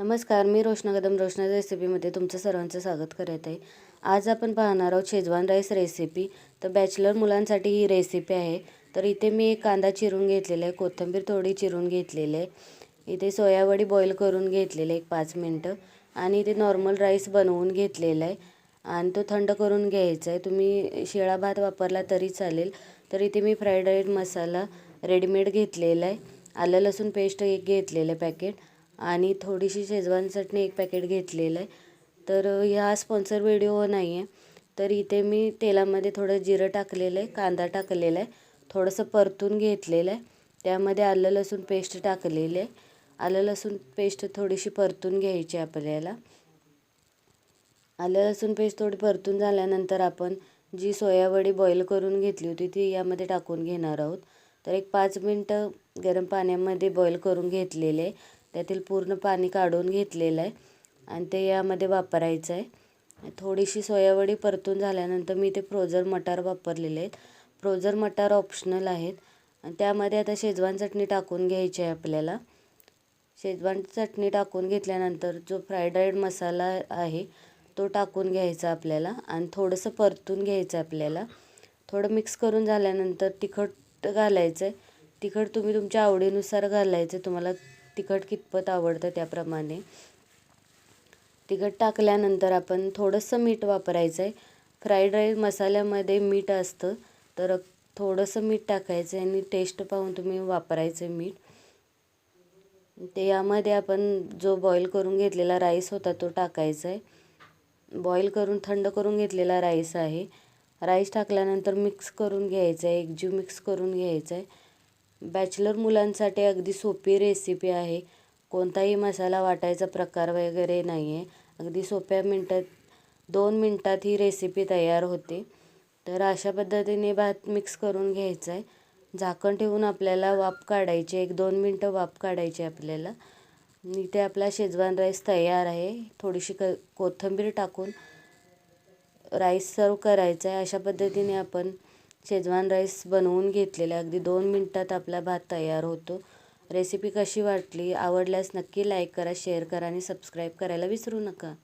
नमस्कार मी रोशना कदम रोशना रेसिपीमध्ये तुमचं सर्वांचं स्वागत करत आहे. आज आपण पाहणार आहोत शेजवान राईस रेसिपी. तर बॅचलर मुलांसाठी ही रेसिपी आहे. तर इथे मी एक कांदा चिरून घेतलेला आहे कोथिंबीर थोडी चिरून घेतलेली आहे. इथे सोयावडी बॉईल करून घेतलेले एक पाच मिनटं. आणि इथे नॉर्मल राईस बनवून घेतलेला आहे. आणि तो थंड करून घ्यायचा आहे. तुम्ही शिळा भात वापरला तरी चालेल. तर इथे मी फ्राईड राईस मसाला रेडीमेड घेतलेला आहे. आलं लसूण पेस्ट एक घेतलेलं आहे पॅकेट आणि थोडीशी शेजवान चटणी एक पॅकेट घेतलेलं आहे. तर ह्या स्पॉन्सर व्हिडिओ नाही आहे तर इथे मी तेलामध्ये थोडं जिरं टाकलेलं आहे कांदा टाकलेला आहे थोडंसं परतून घेतलेलं आहे. त्यामध्ये आलं लसूण पेस्ट टाकलेली आहे. आलं लसूण पेस्ट थोडीशी परतून घ्यायची आपल्याला. आलं लसूण पेस्ट थोडी परतून झाल्यानंतर आपण जी सोयावडी बॉईल करून घेतली होती ती यामध्ये टाकून घेणार आहोत. तर एक पाच मिनटं गरम पाण्यामध्ये बॉईल करून घेतलेले त्यातील पूर्ण पाणी काढून घेतलेलं आहे. आणि ते यामध्ये वापरायचं आहे. थोडीशी सोयावडी परतून झाल्यानंतर मी ते फ्रोझर मटार वापरलेले आहेत. फ्रोझर मटार ऑप्शनल आहेत. आणि त्यामध्ये आता शेजवान चटणी टाकून घ्यायची आहे आपल्याला. शेजवान चटणी टाकून घेतल्यानंतर जो फ्राईड राईड मसाला आहे तो टाकून घ्यायचा आपल्याला. आणि थोडंसं परतून घ्यायचं आपल्याला. थोडं मिक्स करून झाल्यानंतर तिखट घालायचं आहे. तिखट तुम्ही तुमच्या आवडीनुसार घालायचं तुम्हाला तिखट कितपत आवडतं त्याप्रमाणे. तिखट टाकल्यानंतर आपण थोडंसं मीठ वापरायचं आहे फ्राईड राईस मसाल्यामध्ये मीठ असतं तर थोडंसं मीठ टाकायचं आहे आणि टेस्ट पाहून तुम्ही वापरायचं मीठ. ते यामध्ये आपण जो बॉईल करून घेतलेला राईस होता तो टाकायचा आहे बॉईल करून थंड करून घेतलेला राईस आहे. राईस टाकल्यानंतर मिक्स करून घ्यायचं आहे एकजीव मिक्स करून घ्यायचं आहे बॅचलर मुलांसाठी अगदी सोपी रेसिपी आहे. कोणताही मसाला वाटायचा प्रकार वगैरे नाही आहे अगदी सोप्या मिनटात दोन मिनटात ही रेसिपी तयार होते. तर अशा पद्धतीने भात मिक्स करून घ्यायचा आहे झाकण ठेवून आपल्याला वाफ काढायची एक दोन मिनटं वाफ काढायची आपल्याला. इथे आपला शेजवान राईस तयार आहे. थोडीशी क कोथिंबीर टाकून राईस सर्व करायचा आहे अशा पद्धतीने आपण शेजवान राईस बनवून घेतलेला अगदी दोन मिनटात आपला भात तयार होतो. रेसिपी कशी वाटली आवडल्यास नक्की लाईक करा शेअर करा आणि सबस्क्राईब करायला विसरू नका.